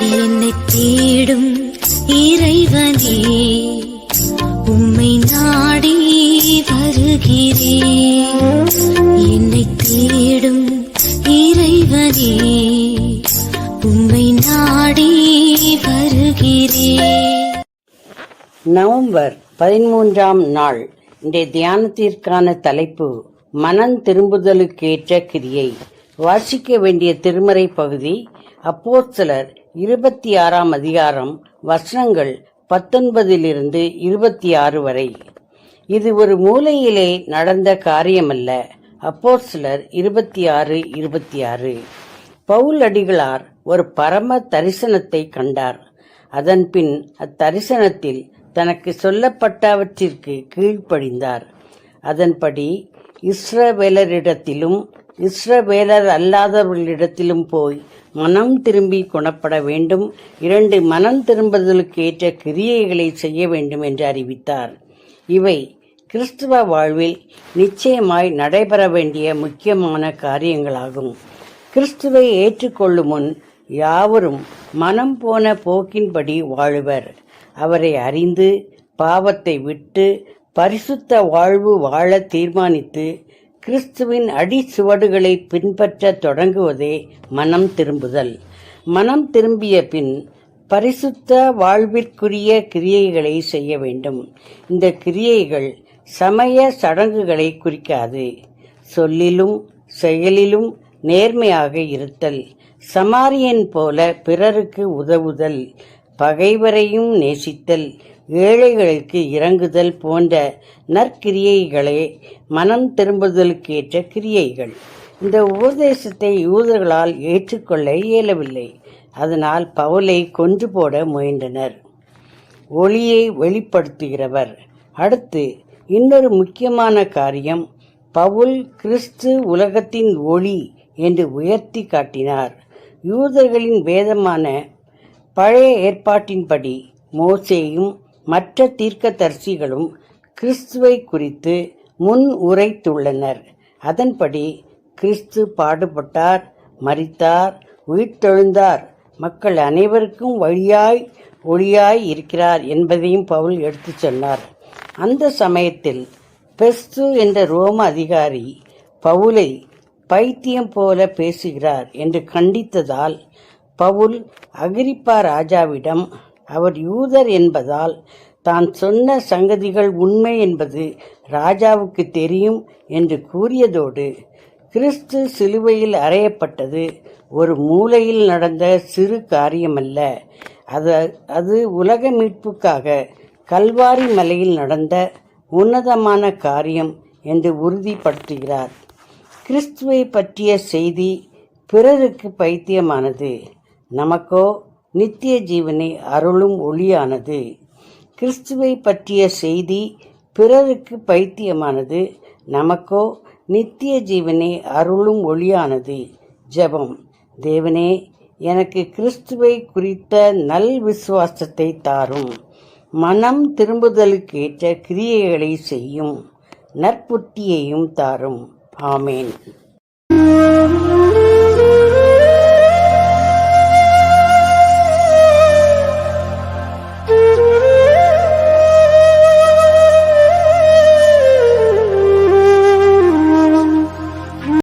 என்னை தேடும் இறைவனே உம்மை நாடி வருகிறேன் என்னை தேடும் இறைவனே உம்மை நாடி வருகிறேன் நவம்பர் பதிமூன்றாம் நாள். இன்றைய தியானத்திற்கான தலைப்பு மனம் திரும்புதலுக்கேற்ற கிரியை. வாசிக்க வேண்டிய திருமறை பகுதி அப்போஸ்தலர் இருபத்தி ஆறாம் அதிகாரம் வசனங்கள் பத்தொன்பதிலிருந்து இருபத்தி ஆறு வரை. இது ஒரு மூலையிலே நடந்த காரியமல்ல. அப்போஸ்தலர் இருபத்தி ஆறு இருபத்தி ஆறு பவுல் அடிகளார் ஒரு பரம தரிசனத்தை கண்டார். அதன்பின் அத்தரிசனத்தில் தனக்கு சொல்லப்பட்டவற்றிற்கு கீழ்ப்படிந்தார். அதன்படி இஸ்ரவேலரிடத்திலும் இஸ்ரவேலர் அல்லாதவர்களிடத்திலும் போய் மனம் திரும்பி குணப்பட வேண்டும். இரண்டு மனம் திரும்புதலுக்கு ஏற்ற கிரியைகளை செய்ய வேண்டும் என்று அறிவித்தார். இவை கிறிஸ்துவ வாழ்வில் நிச்சயமாய் நடைபெற வேண்டிய முக்கியமான காரியங்களாகும். கிறிஸ்துவை ஏற்றுக்கொள்ளும் முன் யாவரும் மனம் போன போக்கின்படி வாழுவர். அவரை அறிந்து பாவத்தை விட்டு பரிசுத்த வாழ்வு வாழ தீர்மானித்து கிறிஸ்துவின் அடிச்சுவடுகளை பின்பற்ற தொடங்குவதே மனம் திரும்புதல். மனம் திரும்பிய பின் பரிசுத்த வாழ்விற்குரிய கிரியைகளை செய்ய வேண்டும். இந்த கிரியைகள் சமய சடங்குகளை குறிக்காது. சொல்லிலும் செயலிலும் நேர்மையாக இருத்தல். சமாரியன் போல பிறருக்கு உதவுதல். பகைவரையும் நேசித்தல். ஏழைகளுக்கு இறங்குதல் போன்ற நற்கிரியைகளே மனம் திரும்புதலுக்கேற்ற கிரியைகள். இந்த உபதேசத்தை யூதர்களால் ஏற்றுக்கொள்ள இயலவில்லை. அதனால் பவுலை கொன்று போட முயன்றனர். ஒளியை வெளிப்படுத்துகிறவர். அடுத்து இன்னொரு முக்கியமான காரியம் பவுல் கிறிஸ்து உலகத்தின் ஒளி என்று உயர்த்தி காட்டினார். யூதர்களின் வேதமான பழைய ஏற்பாட்டின்படி மோசேயும் மற்ற தீர்க்கதரிசிகளும் கிறிஸ்துவை குறித்து முன் உரைத்துள்ளனர். அதன்படி கிறிஸ்து பாடுபட்டார் மரித்தார் உயிர்த்தெழுந்தார். மக்கள் அனைவருக்கும் வழியாய் ஒளியாய் இருக்கிறார் என்பதையும் பவுல் எடுத்துச் சொன்னார். அந்த சமயத்தில் பெஸ்து என்ற ரோம அதிகாரி பவுலை பைத்தியம் போல பேசுகிறார் என்று கண்டித்ததால் பவுல் அகிரிப்பா ராஜாவிடம் அவர் யூதர் என்பதால் தான் சொன்ன சங்கதிகள் உண்மை என்பது ராஜாவுக்கு தெரியும் என்று கூறியதோடு கிறிஸ்து சிலுவையில் அறையப்பட்டது ஒரு மூலையில் நடந்த சிறு காரியமல்ல. அது அது உலக மீட்புக்காக கல்வாரி மலையில் நடந்த உன்னதமான காரியம் என்று உறுதிப்படுத்துகிறார். கிறிஸ்துவை பற்றிய செய்தி பிறருக்கு பைத்தியமானது. நமக்கோ நித்திய ஜீவனை அருளும் ஒளியானது. கிறிஸ்துவை பற்றிய செய்தி பிறருக்கு பைத்தியமானது. நமக்கோ நித்திய ஜீவனை அருளும் ஒளியானது. ஜெபம். தேவனே எனக்கு கிறிஸ்துவை குறித்த நல் விசுவாசத்தை தாரும். மனம் திரும்புதலுக்கேற்ற கிரியைகளை செய்யும் நற்புத்தியையும் தாரும். ஆமேன்.